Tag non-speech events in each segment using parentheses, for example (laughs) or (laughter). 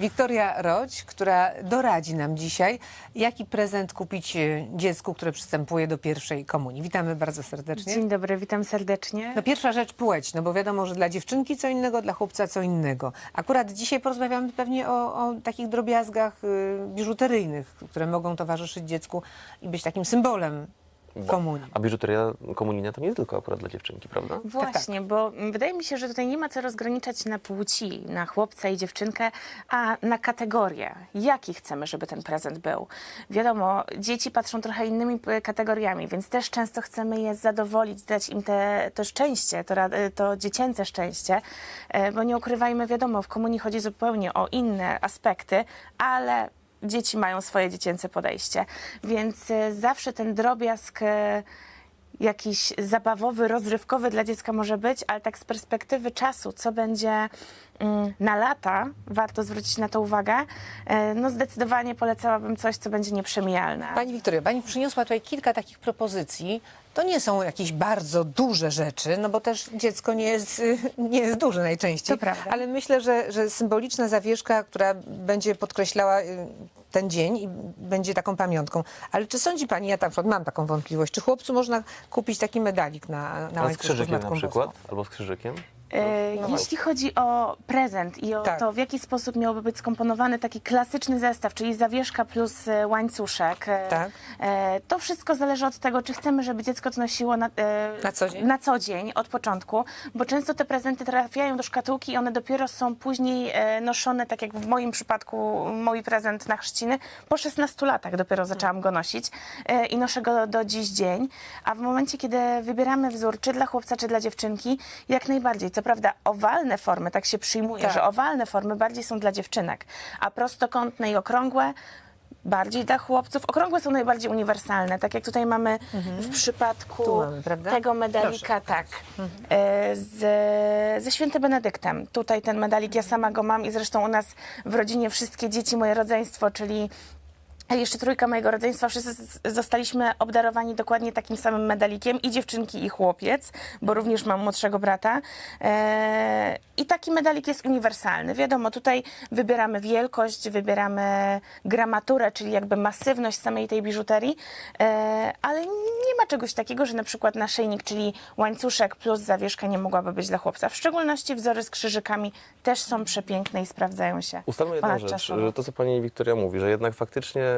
Wiktoria Rodź, która doradzi nam dzisiaj, jaki prezent kupić e, dziecku, które przystępuje do pierwszej komunii. Witamy bardzo serdecznie. Dzień dobry, witam serdecznie. No pierwsza rzecz płeć, no bo wiadomo, że dla dziewczynki co innego, dla chłopca co innego. Akurat dzisiaj porozmawiamy pewnie o, o takich drobiazgach y, biżuteryjnych, które mogą towarzyszyć dziecku i być takim symbolem komunii. A biżuteria komunijna to nie tylko akurat dla dziewczynki, prawda? Właśnie, bo wydaje mi się, że tutaj nie ma co rozgraniczać na płci, na chłopca i dziewczynkę, a na kategorie. Jaki chcemy, żeby ten prezent był? Wiadomo, dzieci patrzą trochę innymi p- kategoriami, więc też często chcemy je zadowolić, dać im te, to szczęście, to, ra- to dziecięce szczęście, e, bo nie ukrywajmy, wiadomo, w komunii chodzi zupełnie o inne aspekty, ale dzieci mają swoje dziecięce podejście, więc e, zawsze ten drobiazg e, jakiś zabawowy, rozrywkowy dla dziecka może być, ale tak z perspektywy czasu, co będzie mm, na lata, warto zwrócić na to uwagę, e, no zdecydowanie polecałabym coś, co będzie nieprzemijalne. Pani Wiktoria, pani przyniosła tutaj kilka takich propozycji. To nie są jakieś bardzo duże rzeczy, no bo też dziecko nie jest, (laughs) nie jest duże najczęściej. To prawda. Ale myślę, że, że symboliczna zawieszka, która będzie podkreślała y, ten dzień i będzie taką pamiątką. Ale czy sądzi pani, ja na przykład mam taką wątpliwość, czy chłopcu można kupić taki medalik na, na A z krzyżykiem Matką na przykład? Albo z krzyżykiem? E, No Jeśli chodzi o prezent i o Tak. to, w jaki sposób miałby być skomponowany taki klasyczny zestaw, czyli zawieszka plus e, łańcuszek, e, Tak. e, to wszystko zależy od tego, czy chcemy, żeby dziecko to nosiło na, e, Na co dzień? na co dzień, od początku, bo często te prezenty trafiają do szkatułki i one dopiero są później e, noszone, tak jak w moim przypadku, mój prezent na chrzciny, po 16 latach dopiero zaczęłam go nosić e, i noszę go do dziś dzień, a w momencie, kiedy wybieramy wzór, czy dla chłopca, czy dla dziewczynki, jak najbardziej. Co prawda owalne formy, tak się przyjmuje, Tak. że owalne formy bardziej są dla dziewczynek, a prostokątne i okrągłe bardziej dla chłopców. Okrągłe są najbardziej uniwersalne, tak jak tutaj mamy w przypadku mamy, tego medalika, tak, e, z, ze świętym Benedyktem. Tutaj ten medalik, ja sama go mam i zresztą u nas w rodzinie wszystkie dzieci, moje rodzeństwo, czyli jeszcze trójka mojego rodzeństwa, wszyscy zostaliśmy obdarowani dokładnie takim samym medalikiem i dziewczynki i chłopiec, bo również mam młodszego brata. E, I taki medalik jest uniwersalny. Wiadomo, tutaj wybieramy wielkość, wybieramy gramaturę, czyli jakby masywność samej tej biżuterii, e, ale nie ma czegoś takiego, że na przykład naszyjnik, czyli łańcuszek plus zawieszka nie mogłaby być dla chłopca. W szczególności wzory z krzyżykami też są przepiękne i sprawdzają się. Ustalmy jedną rzecz, że to co pani Wiktoria mówi, że jednak faktycznie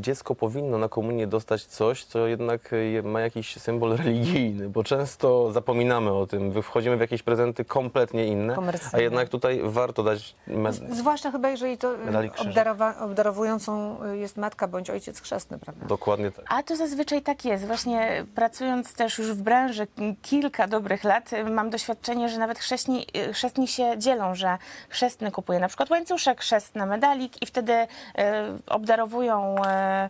dziecko powinno na komunię dostać coś, co jednak e, ma jakiś symbol religijny, bo często zapominamy o tym, wchodzimy w jakieś prezenty kompletnie inne, a jednak tutaj warto dać med- Zwłaszcza chyba, jeżeli to krzyżyk. obdarowa, obdarowującą y, jest matka bądź ojciec chrzestny, prawda? dokładnie tak. A to zazwyczaj tak jest. Właśnie pracując też już w branży kilka dobrych lat, mam doświadczenie, że nawet chrzestni, chrzestni się dzielą, że chrzestny kupuje na przykład łańcuszek, chrzestny medalik i wtedy y, obdarowują Yeah.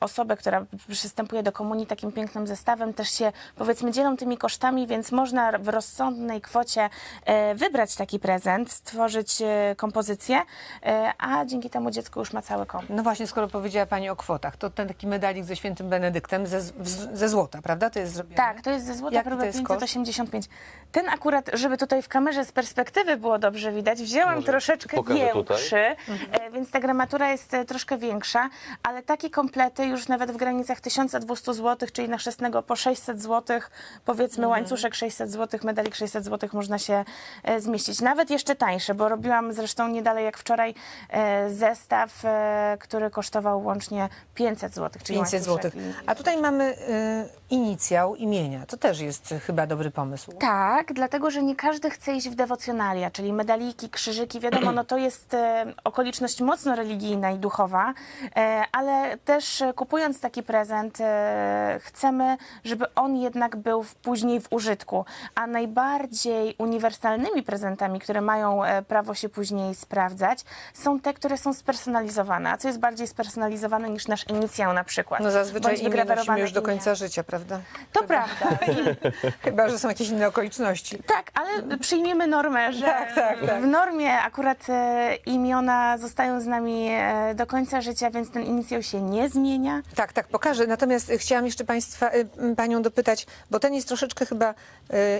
Osobę, która przystępuje do komunii takim pięknym zestawem, też się powiedzmy dzielą tymi kosztami, więc można w rozsądnej kwocie e, wybrać taki prezent, stworzyć e, kompozycję, e, a dzięki temu dziecko już ma cały komplet. No właśnie, skoro powiedziała Pani o kwotach, to ten taki medalik ze świętym Benedyktem ze, ze złota, prawda? To jest zrobione? Tak, to jest ze złota próby to jest koszt? 585. Ten akurat, żeby tutaj w kamerze z perspektywy było dobrze widać, wzięłam Może troszeczkę większy, e, więc ta gramatura jest troszkę większa, ale takie komplety już nawet w granicach 1200 zł, czyli na chrzestnego po 600 zł, powiedzmy Mhm. łańcuszek 600 zł, medalik 600 zł można się e, zmieścić. Nawet jeszcze tańsze, bo robiłam zresztą nie dalej jak wczoraj e, zestaw, e, który kosztował łącznie 500 zł, czyli 500 łańcuszek zł. A tutaj mamy inicjał imienia. To też jest chyba dobry pomysł. Tak, dlatego że nie każdy chce iść w dewocjonalia, czyli medaliki, krzyżyki, wiadomo, no to jest okoliczność mocno religijna i duchowa, ale też e, kupując taki prezent e, chcemy, żeby on jednak był później w użytku, a najbardziej uniwersalnymi prezentami, które mają e, prawo się później sprawdzać, są te, które są spersonalizowane. A co jest bardziej spersonalizowane niż nasz inicjał na przykład? No zazwyczaj Bądź imię nosimy już do imię. końca życia, prawda? To prawda. (laughs) Chyba, że są jakieś inne okoliczności. Tak, ale przyjmiemy normę, że Tak, tak, tak. w normie akurat imiona zostają z nami do końca życia, więc ten inicjał się nie zmienia. Tak, tak, pokażę. Natomiast y, chciałam jeszcze państwa, y, Panią dopytać, bo ten jest troszeczkę chyba y,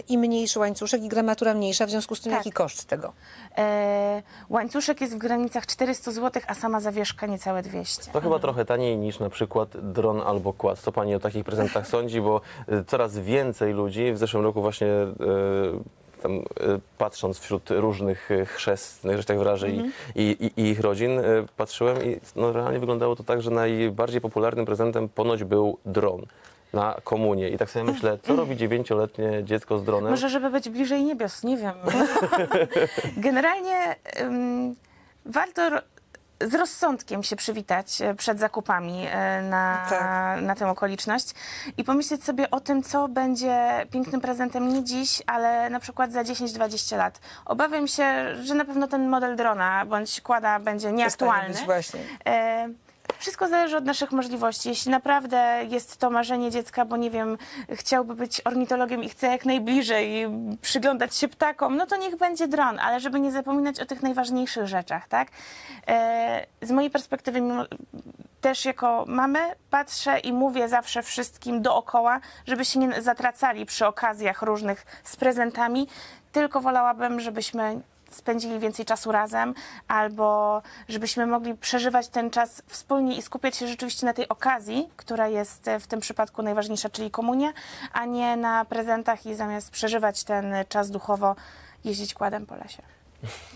i mniejszy łańcuszek, i gramatura mniejsza, w związku z tym Tak. jaki koszt tego? E, łańcuszek jest w granicach 400 zł, a sama zawieszka niecałe 200. To chyba trochę taniej niż na przykład dron albo kład. Co pani o takich prezentach sądzi? Bo coraz więcej ludzi w zeszłym roku właśnie tam, y, patrząc wśród różnych y, chrzestnych, że tak wyrażę, i, i, i ich rodzin, y, patrzyłem i no, realnie wyglądało to tak, że najbardziej popularnym prezentem ponoć był dron na komunię. I tak sobie myślę, co robi dziewięcioletnie dziecko z dronem? Może, żeby być bliżej niebios, nie wiem. (laughs) Generalnie ym, warto z rozsądkiem się przywitać e, przed zakupami e, na, Tak. na tę okoliczność i pomyśleć sobie o tym, co będzie pięknym prezentem nie dziś, ale na przykład za 10-20 lat. Obawiam się, że na pewno ten model drona bądź kłada będzie nieaktualny. właśnie. Wszystko zależy od naszych możliwości. Jeśli naprawdę jest to marzenie dziecka, bo nie wiem, chciałby być ornitologiem i chce jak najbliżej przyglądać się ptakom, no to niech będzie dron, ale żeby nie zapominać o tych najważniejszych rzeczach, tak? E, Z mojej perspektywy, też jako mamy, patrzę i mówię zawsze wszystkim dookoła, żeby się nie zatracali przy okazjach różnych z prezentami, tylko wolałabym, żebyśmy spędzili więcej czasu razem, albo żebyśmy mogli przeżywać ten czas wspólnie i skupiać się rzeczywiście na tej okazji, która jest e, w tym przypadku najważniejsza, czyli komunia, a nie na prezentach i zamiast przeżywać ten czas duchowo, jeździć kładem po lesie.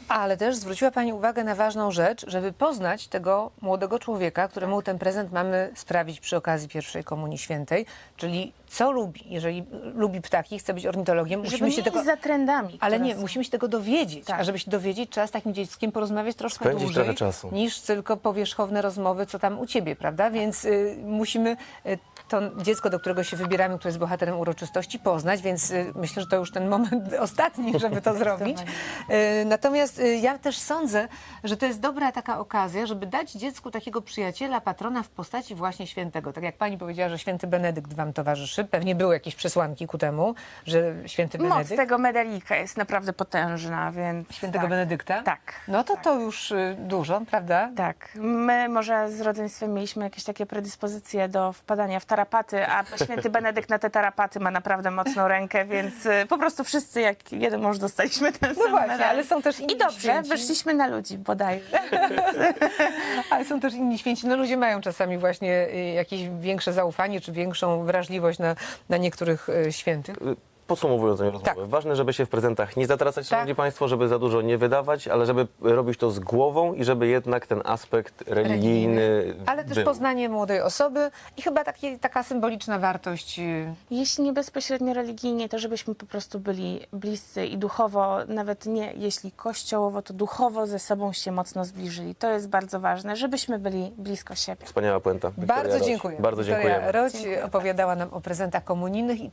Ale też zwróciła Pani uwagę na ważną rzecz, żeby poznać tego młodego człowieka, któremu ten prezent mamy sprawić przy okazji pierwszej Komunii Świętej, czyli co lubi. Jeżeli lubi ptaki, chce być ornitologiem, Żeby musimy nie się tego... za trendami. Ale które nie, są. musimy się tego dowiedzieć. Tak. A żeby się dowiedzieć, trzeba z takim dzieckiem porozmawiać troszkę Spędzić dłużej trochę czasu. niż tylko powierzchowne rozmowy, co tam u ciebie, prawda? Więc y, musimy y, to dziecko, do którego się wybieramy, które jest bohaterem uroczystości, poznać, więc y, myślę, że to już ten moment (laughs) ostatni, żeby to zrobić. Y, natomiast y, ja też sądzę, że to jest dobra taka okazja, żeby dać dziecku takiego przyjaciela, patrona w postaci właśnie świętego. Tak jak pani powiedziała, że święty Benedykt wam towarzyszy, pewnie były jakieś przesłanki ku temu, że święty Moc Benedykt... tego medalika jest naprawdę potężna, więc... Świętego tak. Benedykta? Tak. No to to już dużo, prawda? Tak, my może z rodzeństwem mieliśmy jakieś takie predyspozycje do wpadania w tarapaty, a święty Benedykt na te tarapaty ma naprawdę mocną rękę, więc y, po prostu wszyscy jak jeden mąż dostaliśmy ten No sam właśnie, medal. ale są też inni I dobrze, święci. wyszliśmy na ludzi bodajże. (laughs) Ale są też inni święci. No ludzie mają czasami właśnie y, jakieś większe zaufanie, czy większą wrażliwość na, na niektórych y, świętych. Podsumowując tę rozmowę, Tak. ważne, żeby się w prezentach nie zatracać, Tak. szanowni państwo, żeby za dużo nie wydawać, ale żeby robić to z głową i żeby jednak ten aspekt religijny Ale też był. poznanie młodej osoby i chyba takie, taka symboliczna wartość. y, Jeśli nie bezpośrednio religijnie, to żebyśmy po prostu byli bliscy i duchowo, nawet nie jeśli kościołowo, to duchowo ze sobą się mocno zbliżyli. To jest bardzo ważne, żebyśmy byli blisko siebie. Wspaniała puenta. Wiktoria Bardzo dziękuję. Bardzo Wiktoria dziękujemy. Roć opowiadała nam o prezentach komunijnych i